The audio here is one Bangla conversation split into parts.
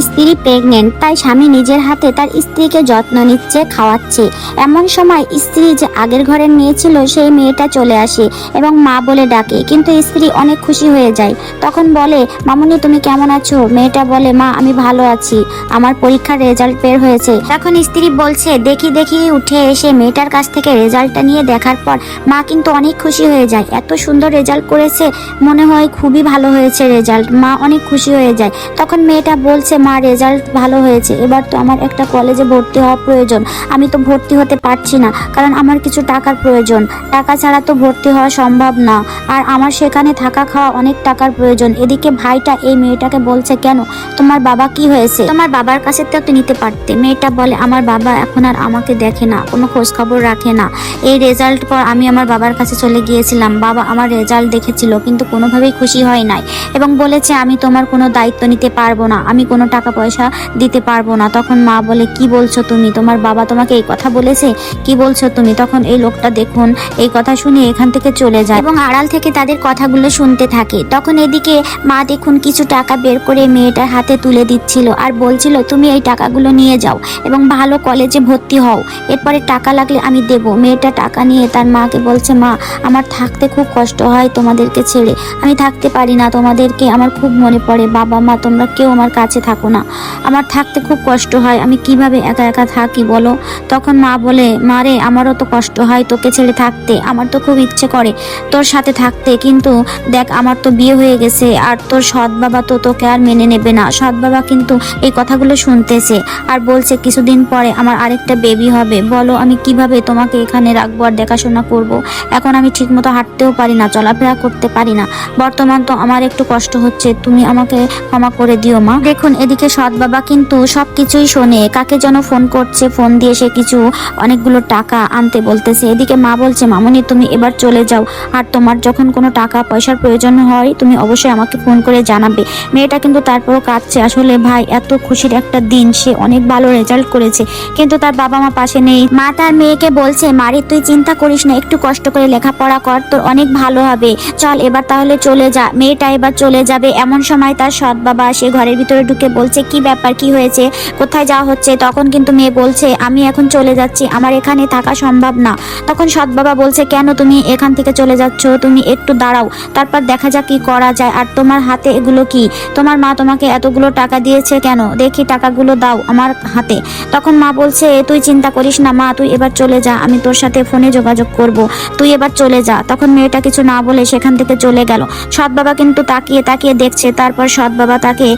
স্ত্রী প্রেগনেন্ট তাই স্বামী নিজের হাতে তার স্ত্রীকে যত্ন নিচ্ছে, খাওয়াচ্ছে। এমন সময় স্ত্রী যে আগের ঘরের মেয়ে ছিল, সেই মেয়েটা চলে আসে এবং মা বলে ডাকে, কিন্তু স্ত্রী অনেক খুশি হয়ে যায়। তখন বলে, মামুনি, তুমি কেমন আছো? মেয়েটা বলে, মা, আমি ভালো আছি। আমার পরীক্ষার রেজাল্ট বের হয়েছে। তখন স্ত্রী বলছে, দেখি দেখি। উঠে এসে মেয়েটার কাছ থেকে রেজাল্টটা নিয়ে দেখার পর, মা কিন্তু অনেক খুশি হয়ে যায়। এত সুন্দর রেজাল্ট করেছে, মনে হয় খুবই ভালো হয়েছে রেজাল্ট মা অনেক খুশি হয়ে যায়। তখন মেয়েটা বলছে মা রেজাল্ট ভালো হয়েছে। এবার তো আমার একটা কলেজে ভর্তি হওয়া প্রয়োজন। আমি তো ভর্তি হতে পারছি না, কারণ আমার কিছু টাকার প্রয়োজন। টাকা ছাড়া তো ভর্তি হওয়া সম্ভব না। আর আমার সেখানে থাকা খাওয়া অনেক টাকার প্রয়োজন। এদিকে ভাইটা এই মেয়েটাকে বলছে, কেন? তোমার বাবা কি হয়েছে? তোমার বাবার কাছে তো তুই নিতে পারতে। মেয়েটা বলে, আমার বাবা এখন আর আমাকে দেখে না, কোনো খোঁজ খবর রাখে না। এই রেজাল্ট পর আমি আমার বাবার কাছে চলে গিয়েছিলাম। বাবা আমার রেজাল্ট দেখেছিল, কিন্তু কোনোভাবেই খুশি হয় নাই। এবং বলেছে, আমি তোমার কোনো দায়িত্ব নিতে পারব না। আমি কোনো টাকা পয়সা দিতে পারব না। তখন মা বলে, কি বলছো তুমি? তোমার বাবা তোমাকে এই কথা বলেছে? কি বলছো তুমি? তখন এই লোকটা দেখুন, এই কথা শুনে এখান থেকে চলে যায় এবং আড়াল থেকে তাদের কথাগুলো শুনতে থাকে। তখন এদিকে মা দেখুন, কিছু টাকা বের করে মেয়েটার হাতে তুলে দিচ্ছিল আর বলছিল, তুমি এই টাকাগুলো নিয়ে যাও এবং ভালো কলেজে ভর্তি হও। এরপরে টাকা লাগলে আমি দেব। মেয়েটা টাকা নিয়ে তার মাকে বলছে, মা, আমার থাকতে খুব কষ্ট হয় তোমাদেরকে ছেড়ে। আমি থাকতে পারি না তোমাদেরকে, আমার খুব মনে পড়ে। বাবা মা তোমরা কেউ আমার কাছে থাকো না। আমার থাকতে খুব কষ্ট হয়, আমি কীভাবে একা একা থাকি বলো? তখন মা বলে, মা রে, আমারও তো কষ্ট হয় তোকে ছেড়ে থাকতে, আমার তো খুব ইচ্ছে করে তোর সাথে থাকতে, কিন্তু দেখ আমার তো বিয়ে হয়ে গেছে, আর তোর সৎ বাবা তো তোকে আর মেনে নেবে না। সৎ বাবা কিন্তু এই কথাগুলো শুনতেছে আর বলছে, কিছুদিন পরে আমার আরেকটা বেবি হবে, বলো আমি কীভাবে তোমাকে এখানে রাখব আর দেখাশোনা করব। এখন আমি ঠিকমতো হাঁটতেও পারি না, চলাফেরা করতে পারি না। বর্তমান তো আমার একটু কষ্ট হচ্ছে, তুমি আমাকে ক্ষমা করে দিও মা। দেখুন, এদিকে সৎ বাবা কিন্তু সব কিছুই শোনে। কাকে যেন ফোন করছে, ফোন দিয়ে সে কিছু অনেকগুলো টাকা আনতে বলতেছে। এদিকে মা বলছে, মামুনি, তুমি এবার চলে যাও। আর তোমার যখন কোনো টাকা, পয়সার প্রয়োজন হয়, তুমি অবশ্যই আমাকে ফোন করে জানাবে। মেয়েটা কিন্তু তারপরও কাঁদছে। আসলে ভাই, এত খুশির একটা দিন, সে অনেক ভালো রেজাল্ট করেছে। কিন্তু তার বাবা মা পাশে নেই। মা তার মেয়েকে বলছে, মারি, তুই চিন্তা করিস না, একটু কষ্ট করে লেখাপড়া কর, তোর অনেক ভালো হবে। চল, এবার তাহলে চলে যা। মেয়েটা এবার চলে যাবে। এমন সময় তার সৎ বাবা সে ঘরের ভিতরে ঢুকে বলছে, কি ব্যাপার? কি হয়েছে? কোথায় যাওয়া হচ্ছে? তখন কিন্তু মেয়ে বলছে, আমি এখন চলে যাচ্ছি। আমার এখানে থাকা সম্ভব না। তখন সৎ বাবা বলছে, কেন তুমি এখান থেকে চলে যাচ্ছ? তুমি একটু দাঁড়াও। তারপর দেখা যাক কি করা যায়। আর তোমার হাতে এগুলো কি? তোমার মা তোমাকে এতগুলো টাকা দিয়েছে কেন? দেখি টাকাগুলো দাও আমার হাতে। তখন মা বলছে, তুই চিন্তা করিস না মা, তুই এবার চলে যা। আমি তোর সাথে ফোনে যোগাযোগ করব। তুই এবার চলে যা। তখন মেয়েটা কিছু না বলে সেখান থেকে চলে গেল। সৎ বাবা কিন্তু তাকিয়ে তাকিয়ে দেখছে। তারপর সৎ বাবা তাকে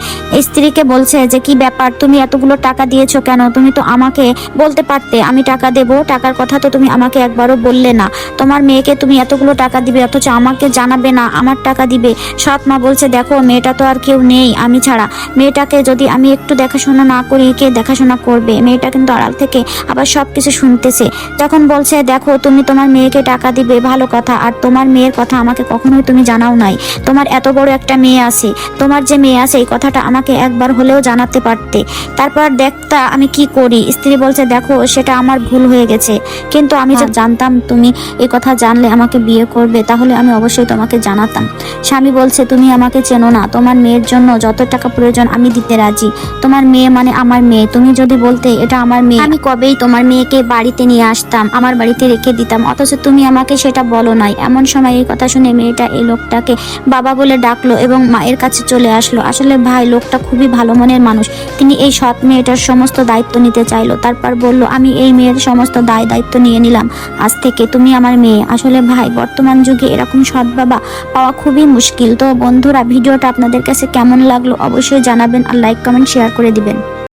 স্ত্রীকে বলছে যে, কি ব্যাপার? তুমি এতগুলো টাকা দিয়েছ কেন? তুমি তো আমাকে বলতে পারতে, আমি টাকা দেব। টাকার কথা তো তুমি আমাকে একবারও বললে না। তোমার মেয়েকে তুমি এতগুলো টাকা দিবে, অথচ আমাকে জানাবে না, আমার টাকা দিবে। সৎ মা বলছে, দেখো, মেয়েটা তো আর কেউ নেই, আমি ছাড়া। মেয়েটাকে যদি আমি একটু দেখাশোনা না করি, কে দেখাশোনা করবে? মেয়েটা কিন্তু আড়াল থেকে আবার সব কিছু শুনতেছে। তখন বলছে, দেখো, তুমি তোমার মেয়েকে টাকা দিবে, ভালো কথা। আর তোমার মেয়ের কথা আমাকে কখনোই তুমি জানাও নাই। তোমার এত বড় একটা মেয়ে আছে। তোমার যে মেয়ে আছে, এই কথাটা আমাকে একবার হলেও জানাতে পারতে। তারপর দেখতা আমি কি করি? স্ত্রী বলছে দেখো সেটা আমার ভুল হয়ে গেছে। কিন্তু আমি যে জানতাম তুমি এই কথা জানলে আমাকে বিয়ে করবে তাহলে আমি অবশ্যই তোমাকে জানাতাম। স্বামী বলছে তুমি আমাকে চেনো না। তোমার মেয়ের জন্য যত টাকা প্রয়োজন আমি দিতে রাজি। তোমার মেয়ে মানে আমার মেয়ে। তুমি যদি বলতে এটা আমার মেয়ে। আমি কবেই তোমার মেয়েকে বাড়িতে নিয়ে আসতাম আমার বাড়িতে রেখে দিতাম। অথচ তুমি আমাকে সেটা বলো নাই। এমন সময় এই কথা শুনে মেয়েটা এই লোকটাকে বাবা বলে ডাকলো এবং মায়ের কাছে চলে আসলো। আসলে ভাই লোকটা খুবই ভালো মনের মানুষ। তিনি এই সৎ মেয়েটার সমস্ত দায়িত্ব নিতে চাইলো। তারপর বলল, আমি এই মেয়ের সমস্ত দায় দায়িত্ব নিয়ে নিলাম। আজ থেকে তুমি আমার মেয়ে। আসলে ভাই, বর্তমান যুগে এরকম সৎ বাবা পাওয়া খুবই মুশকিল। তো বন্ধুরা, ভিডিওটা আপনাদের কাছে কেমন লাগল অবশ্যই জানাবেন আর লাইক, কমেন্ট, শেয়ার করে দিবেন।